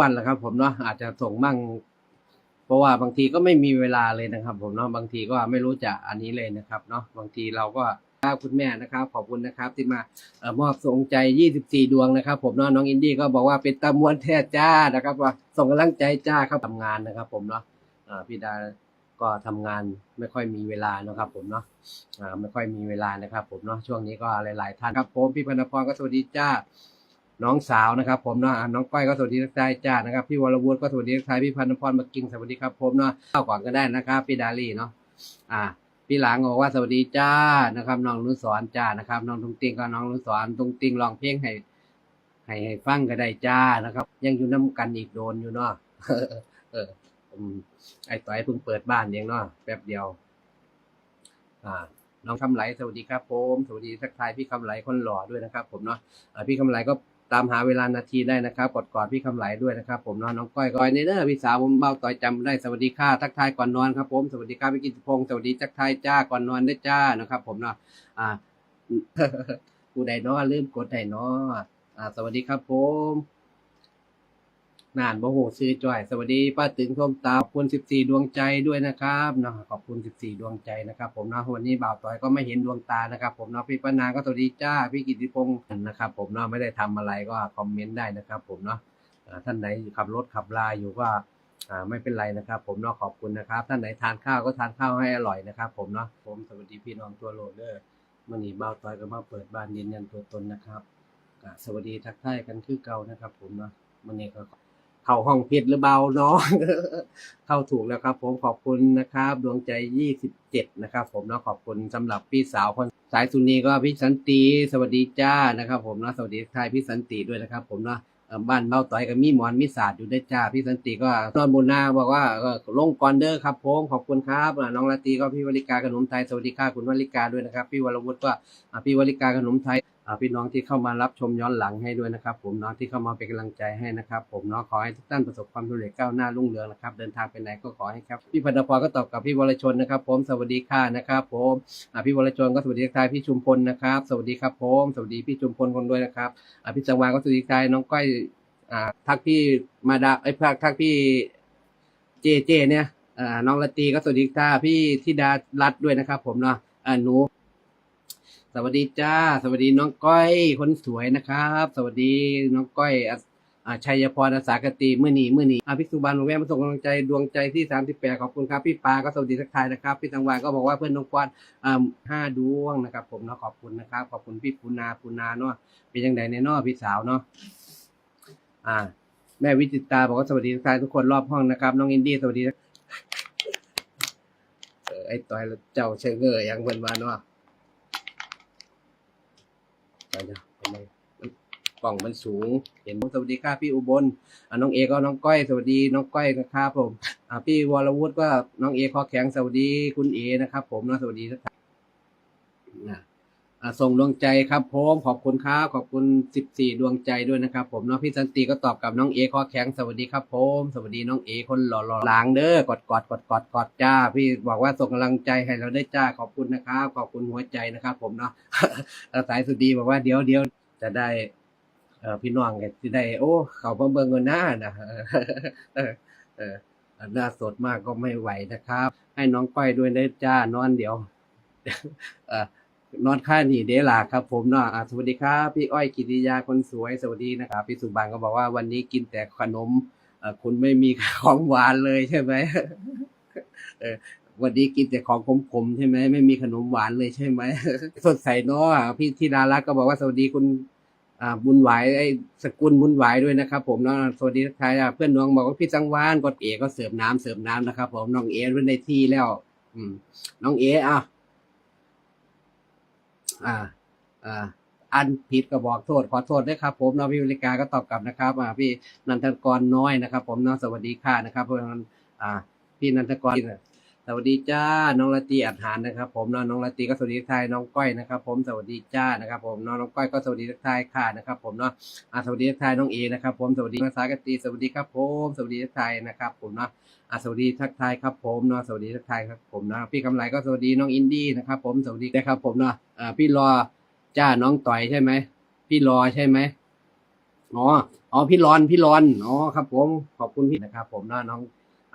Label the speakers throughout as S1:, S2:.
S1: วันแหละครับ ผมเนาะอาจจะส่งมั่งเพราะว่าบางทีก็ไม่มีเวลาเลยนะครับ ผมเนาะบางทีก็ไม่รู้จะอันนี้เลยนะครับเนาะบางทีเราก็ครับคุณแม่นะครับ ขอบคุณนะครับที่มาเอมอบส่งใจ 24 ดวงนะครับ ผมเนาะน้องอินดี้ก็บอกว่าเป็นตะมวนแท้จ้านะครับว่าส่งกำลังใจจ้าครับทำงานนะครับ ผมเนาะพี่ดาก็ทำงานไม่ค่อยมีเวลานะครับ ผมเนาะไม่ค่อยมีเวลานะครับ ผมเนาะช่วงนี้ก็หลาย ๆ ท่านครับ ผมพี่พนพรก็สวัสดีจ้า น้องสาวนะครับ ผมเนาะน้องก้อยก็สวัสดีทักทายจ้านะครับพี่วรวุฒิก็สวัสดีทักทายพี่พันธพรมากิงสวัสดีครับผมเนาะเข้าก่อนก็ได้นะครับพี่ดาลี่เนาะอ่าพี่หลังบอกว่าสวัสดีจ้านะครับ น้องนุสรจ้านะครับ น้องตุงติงก็น้องนุสรตุงติงร้องเพลงให้ให้ให้ฟังก็ได้จ้านะครับ ยังอยู่น้ำกันอีกโดนอยู่เนาะเออมไอ้ต่อยเพิ่งเปิดบ้านเองเนาะแป๊บเดียว อ่าน้องคำไหลสวัสดีครับผม สวัสดีทักทายพี่คำไหลคนหล่อด้วยนะครับ ผมเนาะพี่คำไหลก็ ตามหาเวลานาทีได้นะครับกดกอดพี่คำไหลด้วยนะครับ ผมนอนน้องก้อยก้อยเนเด้อพี่สาวผมเบ้าต่อยจำได้สวัสดีค่ะทักทายก่อนนอนครับผมสวัสดีค่ะพี่กิตพงศ์สวัสดีทักทายจ้าก่อนนอนได้จ้านะครับ ผมเนาะอ่าผู้ใดเน้อลืมกดใดเน้อ่า สวัสดีครับผม นานบ่โหซื้อจ่อย สวัสดีป้าตึงส้มตาขอบคุณ14ดวงใจด้วยนะครับเนาะขอบคุณ14ดวงใจนะครับ ผมเนาะวันนี้บ่าวต่อยก็ไม่เห็นดวงตานะครับ ผมเนาะพี่ป้านางก็สวัสดีจ้าพี่กิติพงศ์นะครับ ผมเนาะไม่ได้ทำอะไรก็คอมเมนต์ได้นะครับ ผมเนาะท่านไหนขับรถขับลาอยู่ก็อ่าไม่เป็นไรนะครับ ผมเนาะขอบคุณนะครับ ท่านไหนทานข้าวก็ทานข้าวให้อร่อยนะครับ ผมเนาะผมสวัสดีพี่น้องตัวโลดเดอร์มันนี่บ่าวต่อยก็มาเปิดบ้านยืนยันตัวตนนะครับสวัสดีทักทายกันคือเก่านะครับ ผมเนาะมันนี่ก็ เข้าห้องผิดหรือเบาเนาะเข้าถูกแล้วครับ ผมขอบคุณนะครับ ดวงใจ27นะครับ ผมเนาะขอบคุณสำหรับพี่สาวคนสายสุนีก็พี่สันติสวัสดีจ้านะครับ ผมเนาะสวัสดีทายพี่สันติด้วยนะครับ ผมเนาะบ้านเบ้าต่อยกับมีหมอนมีศาสตร์อยู่ด้จ้าพี่สันติก็นอนบนหน้าบอกว่าเออลงก่อนเด้อครับผมขอบคุณครับน้องลาตีก็พี่วริกาขนมไทยสวัสดีค่ะคุณวริกาด้วยนะครับ พี่วรวุฒิก็พี่วริกาขนมไทย พี่น้องที่เข้ามารับชมย้อนหลังให้ด้วยนะครับ ผมน้องที่เข้ามาเป็นกำลังใจให้นะครับ ผมเนาะขอให้ทุกท่านประสบความสำเร็จก้าวหน้ารุ่งเรืองนะครับ เดินทางไปไหนก็ขอให้ครับพี่พันธพรก็ตอบกับพี่วรชนนะครับ ผมสวัสดีค่ะนะครับ ผมพี่วรชนก็สวัสดีทายพี่ชุมพลนะครับ สวัสดีครับ ผมสวัสดีพี่ชุมพลคนด้วยนะครับพี่จังหวาก็สวัสดีทายน้องก้อยทักพี่มาดาไอ้ยทักทักพี่เจเจ เนี่ยน้องละตีก็สวัสดีค่ะพี่ธิดารัตด้วยนะครับ ผมเนาะอ่าหนู สวัสดีจ้า สวัสดีน้องก้อยคนสวยนะครับ สวัสดีน้องก้อยอาชัยพรอาสากติเมื่อนีเมื่อนีอาพิกษุบานมาแวะมาส่งกำลังใจดวงใจที่สามสิบแปดขอบคุณครับ พี่ปาก็สวัสดีทักทายนะครับ พี่ตังวานก็บอกว่าเพื่อนน้องกวานห้าดวงนะครับ ผมเนาะขอบคุณนะครับ ขอบคุณพี่ปูนาปูนาเนาะเป็นยังไงในเนาะพี่สาวเนาะอ่า แม่วิจิตาบอกว่าสวัสดีทักทายทุกคนรอบห้องนะครับ น้องอินดี้สวัสดีไอ้ต่อยเจ้าเชงเงยยังเพิ่นว่าเนาะ ไปนะทำไมมันกล่องมันสูง เห็นสวัสดีค่ะพี่อุบลอ่าน้องเอก็น้องก้อยสวัสดีน้องก้อยนะครับผมอ่าพี่วรวุฒิก็น้องเอคอแข็งสวัสดีคุณเอนะครับ ผมนะสวัสดีทุกท่าน ส่งดวงใจครับผมขอบคุณครับขอบคุณสิบสี่ดวงใจด้วยนะครับผมเนาะพี่สันติก็ตอบกับน้องเอคอแข็งสวัสดีครับผมสวัสดีน้องเอคนหล่อๆล้างเด้อกดกอดกดกอดกอดจ้า พี่บอกว่าส่งกำลังใจให้เราได้จ้าขอบคุณนะครับขอบคุณหัวใจนะครับผมเนาะสายสุดดีบอกว่าเดี๋ยวเดี๋ยวจะได้เอพี่น้องจะได้ โอ้ เขาเบิ่งเงินหน้านะเออหน้าสดมากก็ไม่ไหวนะครับ ให้น้องก้อยด้วยนะจ้านอนเดี๋ยวเออ นอนค่านี่เดล่ะครับผมเนาะอะสวัสดีครับ พี่อ้อยกิติยาคนสวยสวัสดีนะครับ พี่สุบานก็บอกว่าวันนี้กินแต่ขนมคุณไม่มีของหวานเลยใช่ไหมเออวันนี้กินแต่ของขมๆใช่ไหมไม่มีขนมหวานเลยใช่ไหมสดใสเนาะพี่ธิดารักษ์ก็บอกว่าสวัสดีคุณอ่าบุญไหวายไอ้สกุลบุญไหวายด้วยนะครับ ผมเนาะสวัสดีทักทายเพื่อนน้องบอกว่าพี่สังวานกดเอก็เสิร์ฟน้ำเสิร์ฟน้ำนะครับ ผมน้องเอไว้ในที่แล้ว อืม น้องเออะ อ่าอ่าอันผิดก็บอกโทษ ขอโทษด้วยครับ ผมนะพี่วิริกาก็ตอบกลับนะครับอ่าพี่นันทกรน้อยนะครับ ผมเนาะสวัสดีค่ะนะครับเพราะฉะนั้นอ่าพี่นันทกร สวัสดีจ้า น้องละตีอัดหานนะครับ ผมเนาะน้องละตีก็สวัสดีทักทายน้องก้อยนะครับ ผมสวัสดีจ้านะครับ ผมเนาะน้องก้อยก็สวัสดีทักทายค่ะนะครับ ผมเนาะอ่าสวัสดีทักทายน้องเอนะครับ ผมสวัสดีภาษากตีสวัสดีครับ ผมสวัสดีทักทายนะครับ ผมเนาะอ่าสวัสดีทักทายครับผมเนาะสวัสดีทักทายครับผมเนาะพี่กำไรก็สวัสดีน้องอินดี้นะครับ ผมสวัสดีนะครับ ผมเนาะอ่าพี่รอจ้าน้องต่อยใช่ไหมพี่รอใช่ไหมอ๋ออ๋อพี่รอนพี่รอนอ๋อครับ ผมขอบคุณพี่นะครับ ผมเนาะน้อง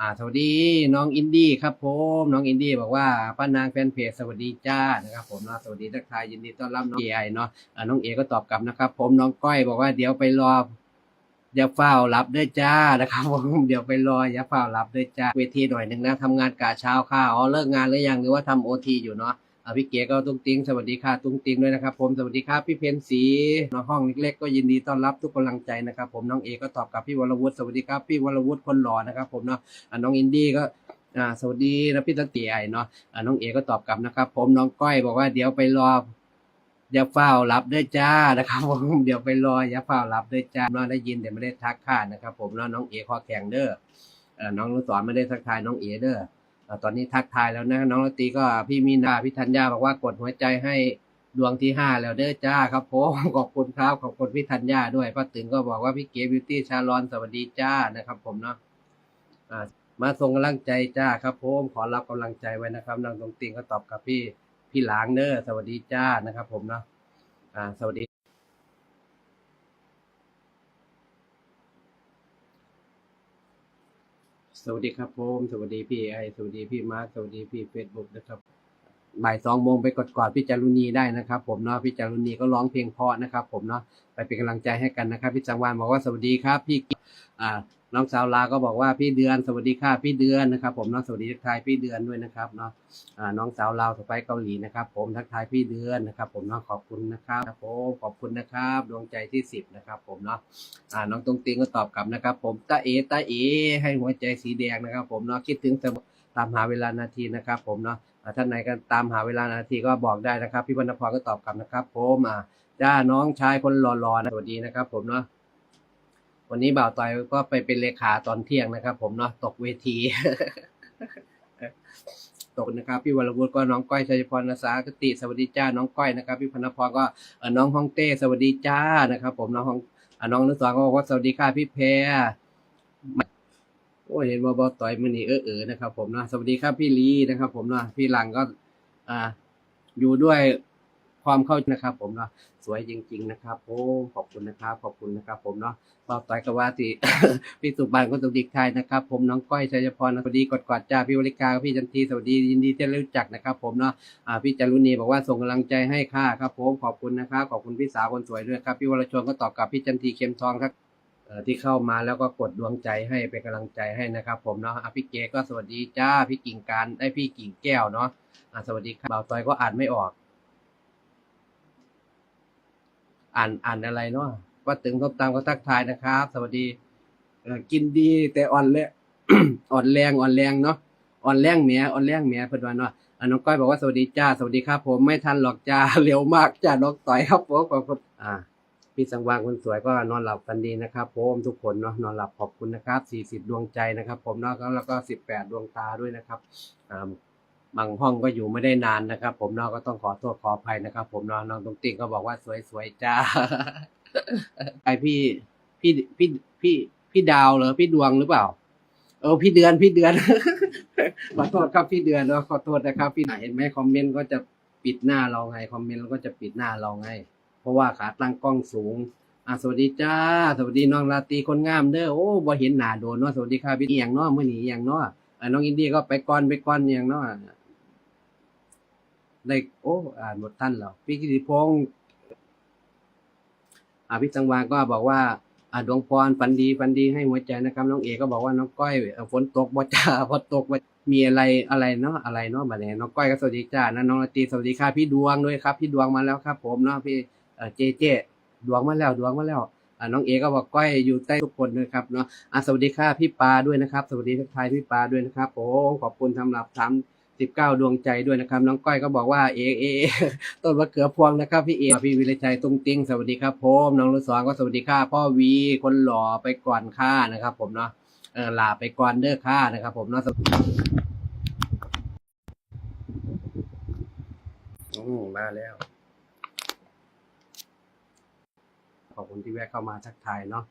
S1: อ่าสวัสดีน้องอินดี้ครับผมน้องอินดี้บอกว่าป้านางแฟนเพจสวัสดีจ้านะครับผมนะสวัสดีทักทายยินดีต้อนรับน้องเอไอเนาะอ่าน้องเอก็ตอบกลับนะครับ ผมน้องก้อยบอกว่าเดี๋ยวไปรออย่าเฝ้ารับด้วยจ้านะครับผมเดี๋ยวไปรออย่าเฝ้ารับด้วยจ้าเวทีหน่อยหนึ่งนะทำงานกะเช้าค่ะอ๋อเลิกงานหรือยังหรือว่าทำโอทีอยู่เนาะ พี่เก๋ก็ตุ้งติ้งสวัสดีค่ะตุ้งติ้งด้วยนะครับ ผมสวัสดีครับพี่เพนสีน้องห้องเล็กๆก็ยินดีต้อนรับทุกกำลังใจนะครับ ผมน้องเอก็ตอบกับพี่วรวุฒิสวัสดีครับพี่วรวุฒิคนหล่อนะครับ ผมเนาะน้องอินดี้ก็อ่าสวัสดีนะพี่ตันเตียเนาะอ่าน้องเอก็ตอบกลับนะครับ ผมน้องก้อยบอกว่าเดี๋ยวไปรออย่าเฝ้ารับด้วยจ้านะครับผมเดี๋ยวไปรออย่าเฝ้ารับด้วยจ้าน้องได้ยินแต่ไม่ได้ทักค่านะครับ ผมน้องเอขอแข่งเด้ออ่อน้องนุสรไม่ได้ทักทายน้องเอเด้อ ตอนนี้ทักทายแล้วนะ น้องลตีก็พี่มีนาพี่ธัญญาบอกว่ากดหัวใจให้ดวงที่ห้าแล้วเด้อจ้าครับผมขอบคุณครับขอบคุณพี่ธัญญาด้วยป้าตึงก็บอกว่าพี่เก๋บิวตี้ชาลอนสวัสดีจ้านะครับ ผมเนาะมาส่งกำลังใจจ้าครับผมขอรับกำลังใจไว้นะครับน้องตรงติงก็ตอบกับพี่พี่หลางเนอสวัสดีจ้านะครับ ผมเนาะสวัสดี สวัสดีครับผมสวัสดีพี่ไอสวัสดีพี่มาร์คสวัสดีพี่เฟซบุ๊กนะครับบ่ายสองโมงไปกดกอดพี่จารุณีได้นะครับผมเนาะพี่จารุณีก็ร้องเพลงเพราะนะครับ ผมเนาะไปเป็นกำลังใจให้กันนะครับพี่จังหวานบอกว่าสวัสดีครับ พี่กิ๊กอ่า น้องสาวลาก็บอกว่าพี่เดือนสวัสดีค่ะพี่เดือนนะครับ ผมเนาะสวัสดีทักทายพี่เดือนด้วยนะครับเนาะอ่าน้องสาวลาวสไปเกาหลีนะครับ ผมทักทายพี่เดือนนะครับ ผมเนาะขอบคุณนะครับครับผมขอบคุณนะครับดวงใจที่สิบนะครับ ผมเนาะอ่าน้องตรงติงก็ตอบกลับนะครับ ผมตาเอตาเอ ให้หัวใจสีแดงนะครับ ผมเนาะคิดถึงเสมอตามหาเวลานาทีนะครับ ผมเนาะท่านไหนก็ตามหาเวลานาทีก็บอกได้นะครับ พี่วรรณพรก็ตอบกลับนะครับ ผมอ่าจ้าน้องชายคนหล่อๆนะสวัสดีนะครับ ผมเนาะ วันนี้บ่าวต่อยก็ไปเป็นเลขาตอนเที่ยงนะครับ ผมเนาะตกเวที ตกนะครับ พี่วรวุฒิก็น้องก้อยชัยพรนาสากติสวัสดีจ้าน้องก้อยนะครับ พี่พนพรก็น้องฮ่องเต้สวัสดีจ้านะครับ ผมน้องฮ่องน้องนุสรก็บอกว่าสวัสดีค่ะพี่แพรโอ้เห็นว่าบ่าวต่อยมันนี่เออเออนะครับ ผมเนาะสวัสดีครับพี่ลีนะครับ ผมเนาะพี่หลังก็ อ่า อยู่ด้วย ความเข้าใจนะครับ ผมเนาะสวยจริง ๆ นะครับ โอ้ขอบคุณนะครับ ขอบคุณนะครับ ผมเนาะบ่าวต่อยกว่าที่พี่สุบานก็ตุดิกไทยนะครับ ผมน้องก้อยชัยพรสวัสดีกดกอดจ้าพี่วริกาพี่จันทีสวัสดียินดีที่ได้รู้จักนะครับ ผมเนาะพี่จารุณีบอกว่าส่งกำลังใจให้ค่ะครับ ผมขอบคุณนะครับขอบคุณพี่สาวคนสวยด้วยครับพี่วรชนก็ตอบกับพี่จันทีเข็มทองครับที่เข้ามาแล้วก็กดดวงใจให้เป็นกำลังใจให้นะครับ ผมเนาะพี่เก๋ก็สวัสดีจ้าพี่กิ่งการได้พี่กิ่งแก้วเนาะสวัสดีครับบ่าวตอยก็อ่านไม่ออก อ่านอ่านอะไรเนาะว่าถึงทบตามก็ทักทายนะครับ สวัสดีกินดีแต่อ่อนแรงอ่อนแรงอ่อนแรงเนาะอ่อนแรงเมียอ่อนแรงเมียเพิ่อนว่าเนาะอ่าน้องก้อยบอกว่าสวัสดีจ้าสวัสดีครับ ผมไม่ทันหรอกจ้าเร็วมากจ้าน้องต่อยครับผมขอบคุณอ่าพี่สังวางคนสวยก็นอนหลับกันดีนะครับผมทุกคนเนาะนอนหลับขอบคุณนะครับ40 ดวงใจนะครับ ผมเนาะแล้วก็ 18 ดวงตาด้วยนะครับอ่า บางห้องก็อยู่ไม่ได้นานนะครับ ผมเนาะก็ต้องขอโทษขออภัยนะครับ ผมเนาะน้องตรงติงก็บอกว่าสวยๆจ้าไอพี่พี่พี่พี่พี่ดาวเหรอพี่ดวงหรือเปล่า เออพี่เดือนพี่เดือนขอโทษครับพี่เดือนเนาะขอโทษนะครับ พี่เห็นไหมคอมเมนต์ก็จะปิดหน้าเราไงคอมเมนต์ก็จะปิดหน้าเราไง เพราะว่าขาตั้งกล้องสูงอะสวัสดีจ้า สวัสดีน้องราตรีคนงามเด้อโอ้บ่เห็นหน้าโดนเนาะสวัสดีครับพี่เอียงเนาะมื้อนี้เอียงเนาะน้องอินดี้ก็ไปก่อนไปก่อนเอียงเนาะ ได้โอ้อ่านหมดท่านแล้วพี่กิติพงศ์อ่าพี่จังวาก็บอกว่าอ่าดวงพรฝันดีฝันดีให้หัวใจนะครับ น้องเอกก็บอกว่าน้องก้อยฝนตกบ่จ้าพอตกบ่มีอะไรอะไรเนาะอะไรเนาะบัดนี้น้องก้อยก็สวัสดีจ้านะน้องตีสวัสดีค่ะพี่ดวงด้วยครับ พี่ดวงมาแล้วครับ ผมเนาะพี่เจเจดวงมาแล้วดวงมาแล้วอ่าน้องเอก็บอกก้อยอยู่ใต้ทุกคนด้วยครับเนาะอ่าสวัสดีค่ะพี่ปาด้วยนะครับ สวัสดีทักทายพี่ปาด้วยนะครับผมขอบคุณสำหรับทำ สิบเก้าดวงใจด้วยนะครับ น้องก้อยก็บอกว่าเอเอต้นมะเขือพวงนะครับ พี่เอพี่วิรชัยตุ้งติ้งสวัสดีครับผมน้องรุ่สอนก็สวัสดีค่ะพ่อวีคนหล่อไปก่อนค่านะครับ ผมเนาะเออลาไปก่อนเด้อค่านะครับ ผมเนาะอืมมาแล้วขอบคุณที่แวะเข้ามาทักทายเนาะ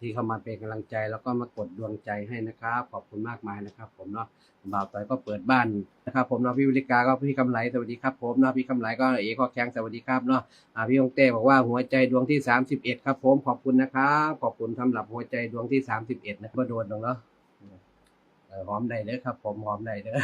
S1: ที่เข้ามาเป็นกำลังใจ แล้วก็มากดดวงใจให้นะครับ ขอบคุณมากมายนะครับ ผมเนาะบ่าวต่อยก็เปิดบ้านนะครับ ผมเนาะพี่วิริกาก็พี่กำไรสวัสดีครับผมเนาะพี่กำไรก็เอกก็แข็งสวัสดีครับเนาะอ่าพี่องเต้บอกว่าหัวใจดวงที่สามสิบเอ็ดครับ ผมขอบคุณนะครับขอบคุณสำหรับหัวใจดวงที่สามสิบเอ็ดนะก็โดนตรงเนาะหอมได้เด้อครับ ผมหอมได้เด้อ